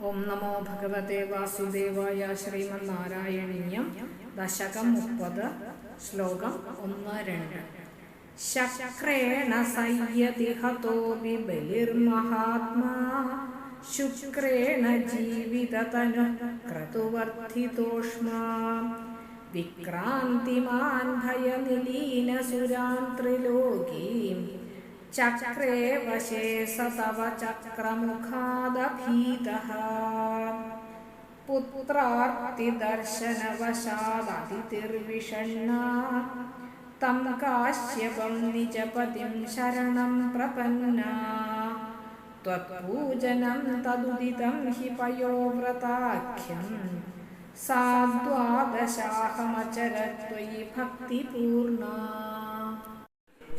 ഓം നമോ ഭഗവതേ വാസുദേവായ ശ്രീമന്നാരായണീയം ദശകം മുപ്പത് ശ്ലോകം ഒന്ന് രണ്ട്. ശക്രേണ സംയതി ഹതോപി ബലിർമഹാത്മാ ശുക്രേണ ജീവിതതനു ക്രതുവർദ്ധിതോഷ്മാ വിക്രാന്തിമാൻ ഭയനിലീനസുരാൻ ത്രിലോകീം चक्रे वशे स तव चक्रमुखादभीतः। पुत्रार्तिदर्शनवशादतिर्विषण्णा तं काश्यपं निजपतिं शरणं प्रपन्ना। त्वत्पूजनं तदुदितं हि पयोव्रताख्यं। सा द्वादशाहमचरत्वयि भक्तिपूर्णा।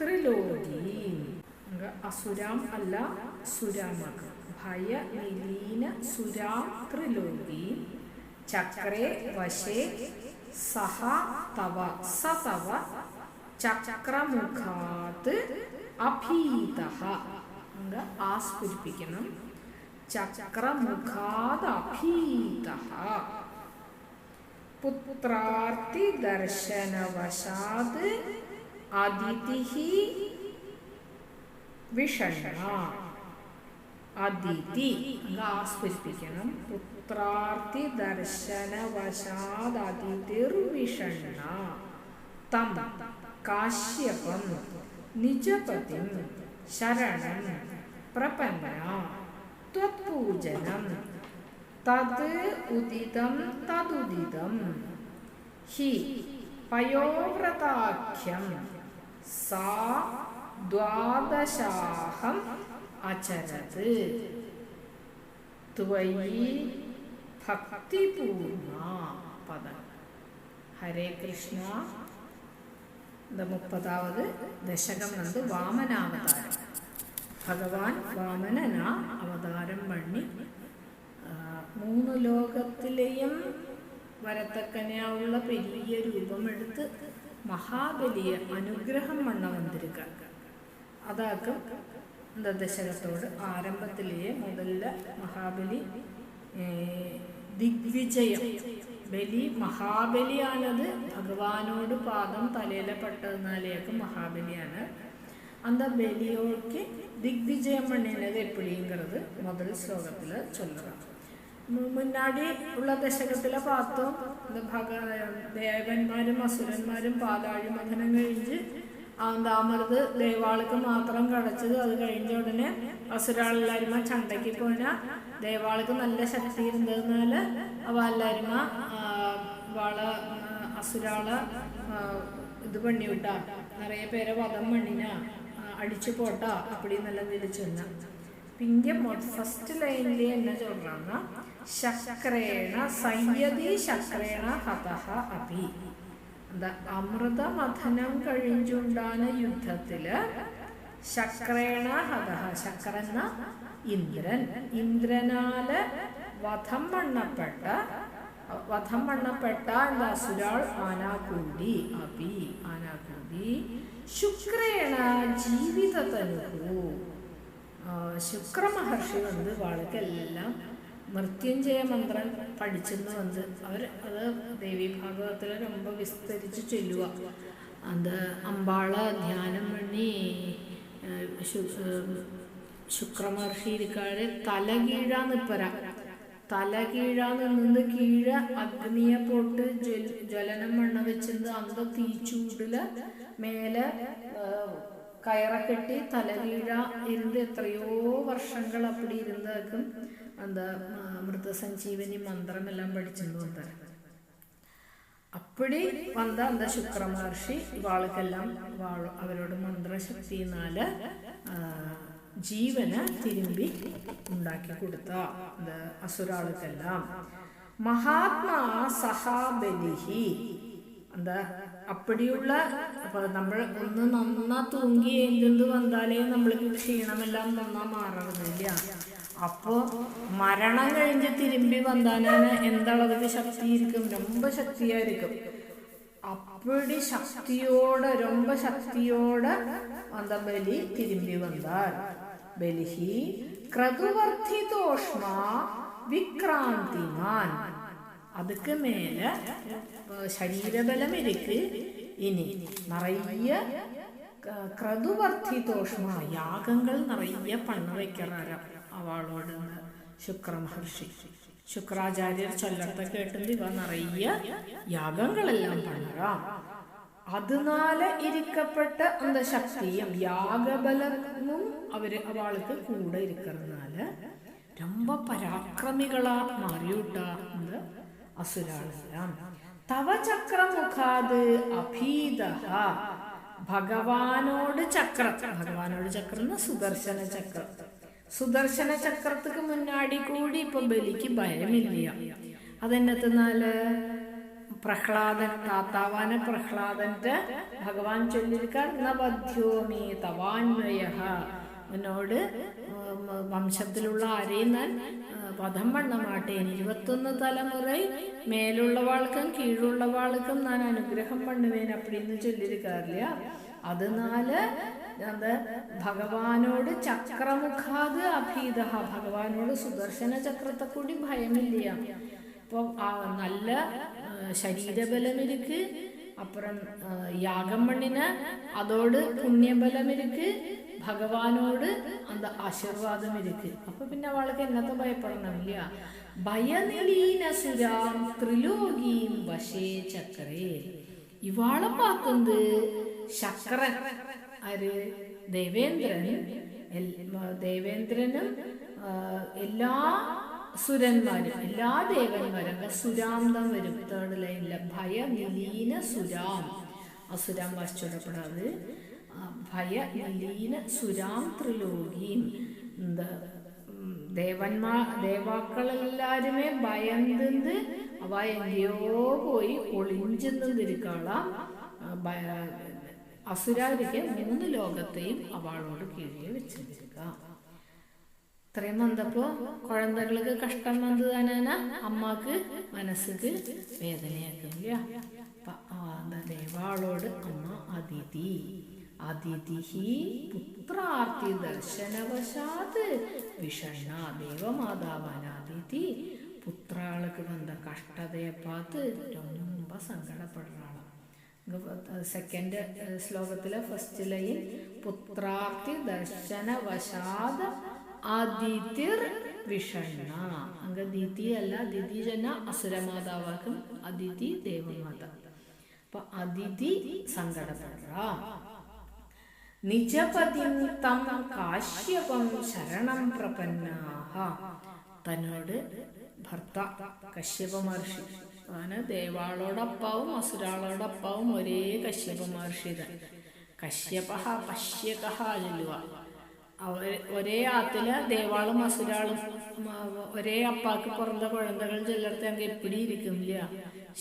ത്രിലോകീം അസുരാം അല്ല സുരാമക. ഭയനിലീന സുരാം ത്രിലോകീം. ചക്രേ വശേ സഹ തവ സ തവ ചക്രമുഖാത് അഭീത. ആസ്ഫുരിപ്പിക്കണം. ചക്രമുഖാത് അഭീത. പുത്രാർത്തിദർശനവശാത് അതിഥി വിഷണ്ണ അതിഥി ആസ്വദിപ്പിക്കണം. പുത്രാർത്ഥി ദർശനവശാദ് അതിഥിർ അതിഥിർവിഷണ്ണ തം കാശ്യപം നിജപതിം ശരണം പ്രപന്ന. त्वत्पूजनं തത് ഉദിതം तदुदितं ഹി പയോവ്രതാഖ്യം സാ ദ്വാദശാഹം അചരത്. ത്വയി ഭക്തിപൂർണ പദം. ഹരേ കൃഷ്ണ. ഇത് മുപ്പതാവത് ദശകം എന്നത് വാമനാവതാരം. ഭഗവാൻ വാമനന അവതാരം പണി. മൂന്ന് ലോകത്തിലെയും വരത്തക്കനെയുള്ള വലിയ രൂപമെടുത്ത് മഹാബലിയെ അനുഗ്രഹം വണ്ണ വന്നിരിക്ക അതാക്കും இந்த ദശകത്തോട് ആരംഭത്തിലെയേ മുതല മഹാബലി ദിഗ്വിജയം ബലി മഹാബലിയാണത് ഭഗവാനോട് പാദം തലയില പെട്ടതിനാലേക്ക് മഹാബലിയാണ് அந்த பலியோக்கு திக்விஜயம் பண்ணினது எப்படிங்கிறது முதல் ஸ்லோகத்தில் சொல்லுறான் മുന്നാടി ഉള്ള ദശകത്തിലെ പാത്രം ദേവന്മാരും അസുരന്മാരും പാതാഴി മഥനം കഴിഞ്ഞ് താമരത് ദേവാൾക്ക് മാത്രം കടച്ചത് അത് കഴിഞ്ഞ ഉടനെ അസുരാളല്ലാരിമ ചണ്ടയ്ക്ക് പോന ദേവാൾക്ക് നല്ല ശക്തി ഇരുന്നതിനാല് അവ അല്ലാരിമ വള അസുരാള ഇത് പണിവിട്ടാ നിറയെ പേരെ വധം പണിന അടിച്ചു പോട്ടാ അപ്പടി നല്ല വിളിച്ചു തന്നെ പിന്നെ ഫസ്റ്റ് ലൈനിൽ എന്നെ ചൊല്ലണം? ശക്രേണ സംയതി ശക്രേണ ഹതഹ അഭി. എന്താ? അമൃതമഥനം കഴിഞ്ഞുണ്ടാന യുദ്ധത്തിൽ ശക്രേണ ഹതഹ ശക്രന ഇന്ദ്രൻ. ഇന്ദ്രനാല് വധം വണ്ണപ്പെട്ട വധം വണ്ണപ്പെട്ട എന്താ? സുരാൾ ആനാകൂടി അഭി ആനാകൂടി. ശുക്രേണ ജീവിതതനുഭൂ. ജീവിതതനുഹു ശുക്ര മഹർഷി വന്ന് വാളുക്കെല്ലാം മൃത്യുഞ്ജയ മന്ത്രം പഠിച്ചെന്ന് വന്ന് അവർ അത് ദേവി ഭാഗവത്തിൽ ரொம்ப വിസ്തരിച്ച് ചൊല്ലുക അത് അമ്പാള ധ്യാനം പണി ശുക്രമഹർഷി ഇരിക്കാട് തലകീഴാന്ന് ഇപ്പര തലകീഴാന്ന് നിന്ന് കീഴ അഗ്നിയെ പോട്ട് ജ്വലനം മണ്ണ വെച്ചിരുന്ന് അന്ത തീച്ചൂടില് മേലെ കയറക്കെട്ടി തലകീഴ ഇരുന്ന് എത്രയോ വർഷങ്ങൾ അപ്പടി ഇരുന്നേക്കും. എന്താ മൃതസഞ്ജീവനി മന്ത്രമെല്ലാം പഠിച്ചിട്ട് വന്നാർ അപ്പടി വന്ന എന്താ ശുക്ര മഹർഷി വാളുക്കെല്ലാം വാളു അവരോട് മന്ത്രശക്തിനാല് ജീവന് തിരുമ്പി ഉണ്ടാക്കി കൊടുത്ത അസുരാളുക്കെല്ലാം മഹാത്മാ സഹാബലിഹി എന്താ അപ്പടിയുള്ള അപ്പോൾ നമ്മൾ ഒന്ന് നന്നാ തൂങ്ങി എന്തെന്ത് വന്നാലേ നമ്മൾക്ക് ക്ഷീണമെല്ലാം നന്നാ മാറണമില്ല അപ്പോൾ മരണം കഴിഞ്ഞ് തിരുമ്പി വന്നാലാണ് എന്തളവിൽ ശക്തി ഇരിക്കും രൊമ്പ ശക്തിയായിരിക്കും. അപ്പടി ശക്തിയോടെ രൊമ്പ ശക്തിയോടെ വന്ന ബലി തിരുമ്പി വന്നാൽ ബലിഹി ക്രതുവർത്തി തോഷ്മ വിക്രാന്തിമാൻ அதுக்கு மேல அஹ், ശരീരബലം ഇരിക്ക് ഇനി നിറയ ക്രതുവർദ്ധിതോഷ്മ യാഗങ്ങൾ നിറയെ പണ്ണ വയ്ക്കാറാര അവളോട് ശുക്ര മഹർഷി ശുക്രാചാര്യർ ചൊല്ലത്തെ കേട്ടത് ഇവ നിറയ യാഗങ്ങളെല്ലാം പണ്ണറാം അതിനാല് ഇരിക്കപ്പെട്ട அந்த ശക്തിയും യാഗബലമും അവര് അവൾക്ക് കൂടെ ഇരിക്കുന്നതിനാല് ரொம்ப പരാക്രമികളാ മാറിയൂട്ട എന്ന് അസുരാണാം. തവചക്രമുഖാത് അഭീത ഭഗവാനോട് ചക്രം ഭഗവാനോട് ചക്രം സുദർശന ചക്രം. സുദർശന ചക്രത്തിക്ക് മുന്നാടി കൂടി ഇപ്പൊ ബലിക്ക് ഭയമില്ല. അതെന്നെത്തുന്നാൽ പ്രഹ്ലാദൻ താത്താവാന പ്രഹ്ലാദന്റെ ഭഗവാൻ ചൊല്ലിരിക്കാൻ നവധ്യോമി തവാന്വയ എന്നോട് വംശത്തിലുള്ള ആരെയും ഞാൻ പദം വണ്ണമാട്ടേൻ ഇരുപത്തൊന്ന് തലമുറ മേലുള്ളവാൾക്കും കീഴുള്ളവാൾക്കും ഞാൻ അനുഗ്രഹം പണ്ണുവേൻ അപ്പടിന്ന് ചൊല്ലിരിക്കാറില്ല അതിനാല് അത് ഭഗവാനോട് ചക്രമുഖാത് അഭീത ഭഗവാനോട് സുദർശന ചക്രത്തെ കൂടി ഭയമില്ല. ആ നല്ല ശരീരബലമിരിക്ക് അപ്പുറം യാഗം മണ്ണിന് അതോട് പുണ്യബലമിരിക്ക് ഭഗവാനോട് അന്ത ആശീർവാദം ഇരിക്ക് അപ്പൊ പിന്നെ അവൾക്ക് എന്നത്തെ ഭയപ്പെടണമില്ല. ഭയനിലീനസുരാം ത്രിലോകിയും വശേ ചക്രേ. ഇവാളെ പാക്കുന്നത് ശക്രൻ അര് ദേവേന്ദ്രൻ. ദേവേന്ദ്രനും എല്ലാ സുരന്മാരും എല്ലാ ദേവന്മാരും സുരാന്തം വരും? തേർഡ് ലൈനിലെ ഭയനിലീന സുരാം അസുരാം വശിച്ചുടപ്പെടാതെ ഭയ ലീന സുരാം ത്രിലോകിയും എന്താ ദേവന്മാ ദേവാക്കളെല്ലാരുമേ ഭയന്ന് അവ എങ്കെയോ പോയി ഒളിഞ്ചെന്നിരിക്കാള അസുരാരിക്ക് മൂന്ന് ലോകത്തെയും അവളോട് കീഴിൽ വെച്ചിരിക്കുക. ഇത്രയും വന്നപ്പോ കുഴന്തകൾക്ക് കഷ്ടം വന്നത് തന്നെ അമ്മയ്ക്ക് മനസ്സിക്ക് വേദനയാക്കില്ല. ദേവാളോട് അമ്മ അതിഥി. അതിഥി പുത്രാർത്ഥി ദർശനവശാത്. വിഷണ്ണ ദേവമാതാവ് അനാതിഥി പുത്രാൾക്ക് വന്ന കഷ്ടതയെ പാത്ത് രൊമ്പ സങ്കടപ്പെടുന്നതാണ് സെക്കൻഡ് ശ്ലോകത്തിലെ ഫസ്റ്റ് ലൈൻ പുത്രാർത്ഥി ദർശനവശാത് അതിഥിർ വിഷണ്ണ. അങ്ങ് ദിതി അല്ല ദിതി ജന അസുരമാതാവാക്കും അതിഥി ദേവമാതാവ് അപ്പൊ അതിഥി സങ്കടപ്പെടുക നിജപതിം തം കാശ്യപം ശരണം പ്രപന്നാഹ. തന്നോട് ഭർത്ത കശ്യപ മഹർഷി. അവന് ദേവാളോടൊപ്പവും അസുരാളോടൊപ്പവും ഒരേ കശ്യപ മഹർഷി കശ്യപ പശ്യക ചൊല്ലുക. ഒരേ ആത്തിൽ ദേവാളും അസുരാളും ഒരേ അപ്പാക്ക് പുറന്ത കുഴന്തകൾ ചിലർത്ത് അങ്ങ് എപ്പിടി ഇരിക്കില്ല.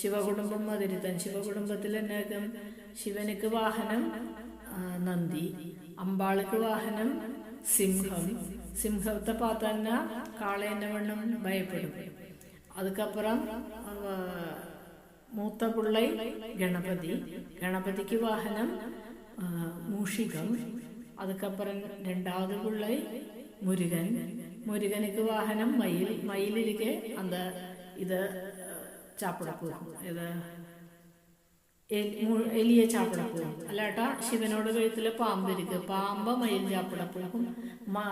ശിവകുടുംബം മതിരുത്തൻ ശിവകുടുംബത്തിൽ എന്നാക്കും ശിവനുക്ക് വാഹനം നന്ദി അമ്പാൾക്ക് വാഹനം സിംഹം സിംഹത്തെ പാത്തന്ന കാളേന്റെ വണ്ണം ഭയപ്പെടും അതുക്കപ്പുറം ആ, മൂത്ത പിള്ളை ഗണപതി ഗണപതിക്ക് വാഹനം ആ, മൂഷികം அதுக்கப்புறம் ரெண்டாவது பிள்ளை முருகன் முருகனுக்கு வாகனம் மயில் மயிலிருக்கு அந்த இதை சாப்பிட போகும் இதை എലി- മു- എലിയെ ചാപ്പിട പോകും അല്ലാട്ടാ ശിവനോട് കഴുത്തില് പാമ്പ് ഇരിക്കും പാമ്പ് മയിൽ ചാപ്പിട പോകും മ-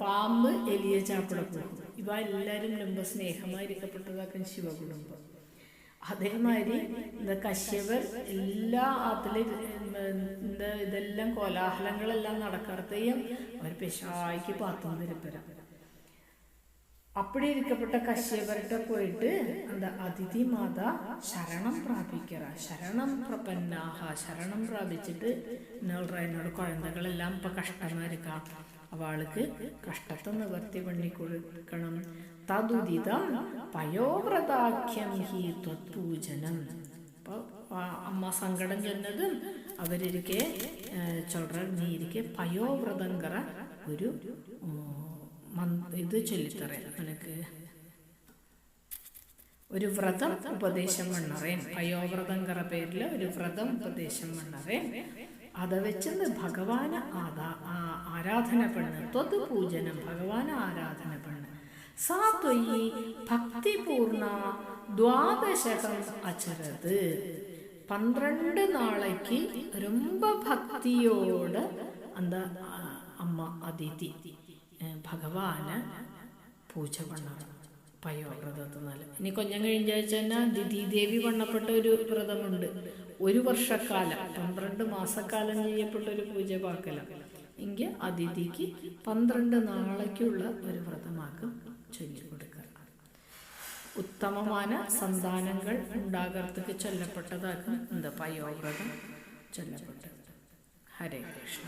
പാമ്പ് എലിയെ ചാപ്പിട പോകും ഇവ എല്ലാരും ரொம்ப സ്നേഹമായിരിക്കപ്പെട്ടതാക്കും ശിവകുടുംബം അതേമാതിരി இந்த കശ്യപർ എല്ലാ ആത്തില് இந்த ഇതെല്ലാം കോലാഹലങ്ങളെല്ലാം നടക്കാറത്തെയും അവർ പെശായിക്ക് പാത്തും തിരുപ്പര அப்படி இருக்கப்பட்ட கஷ்யபர்கிட்ட போயிட்டு அந்த அதிதி மாதா சரணம் பிராபிக்கிறா சரணம் பிரபன்னாக சரணம் பிராபிச்சுட்டு என்னோட என்னோட குழந்தைகள் எல்லாம் இப்ப கஷ்டமா இருக்கா അവൾക്ക് കഷ്ടത്തെ നിവർത്തി പണി കൊടുക്കണം തതുദിതം പയോവ്രതാഖ്യം ഹി ത്വത്പൂജനം അപ്പോൾ അമ്മ സങ്കടം ചെന്നതും അവരിരിക്കെ ചൊല്ലറ നീ ഇരിക്കെ പയോവ്രതങ്കറ ഒരു ഉം, മന്ത് ഇത് ചൊല്ലിത്തറയാം നിനക്ക് ഒരു വ്രതം ഉപദേശം വണ്ണറേ. പയോവ്രതം കറ പേരിൽ ഒരു വ്രതം ഉപദേശം വണ്ണറേൻ അത് വെച്ചെന്ന് ഭഗവാന് ആദാ ആരാധന പെണ്ണ് ത്വത് പൂജനം ഭഗവാന് ആരാധന പെണ്ണ്. സാ ത്വയി ഭക്തിപൂർണ ദ്വാദശകം അച്ചരത് പന്ത്രണ്ട് നാളേക്ക് രൊമ്പ ഭക്തിയോട് അന്ത അമ്മ അതിഥി. ഭഗവാന് പൂജ പണ്ണണം പയോവ്രതത്തിനാൽ ഇനി കൊഞ്ഞം കഴിഞ്ഞാഴ്ച തന്നെ ദിതിദേവി വണ്ണപ്പെട്ട ഒരു വ്രതമുണ്ട്. ഒരു വർഷക്കാലം പന്ത്രണ്ട് മാസക്കാലം ചെയ്യപ്പെട്ട ഒരു പൂജ പാക്കലം എങ്കിൽ അതിഥിക്ക് പന്ത്രണ്ട് നാളേക്കുള്ള ഒരു വ്രതമാക്കും ചൊല്ലിക്കൊടുക്കുക ഉത്തമമായ സന്താനങ്ങൾ ഉണ്ടാകർത്തക്ക് ചൊല്ലപ്പെട്ടതാക്കും. എന്താ പയോവ്രതം ചൊല്ലപ്പെട്ടത്. ഹരേ കൃഷ്ണ.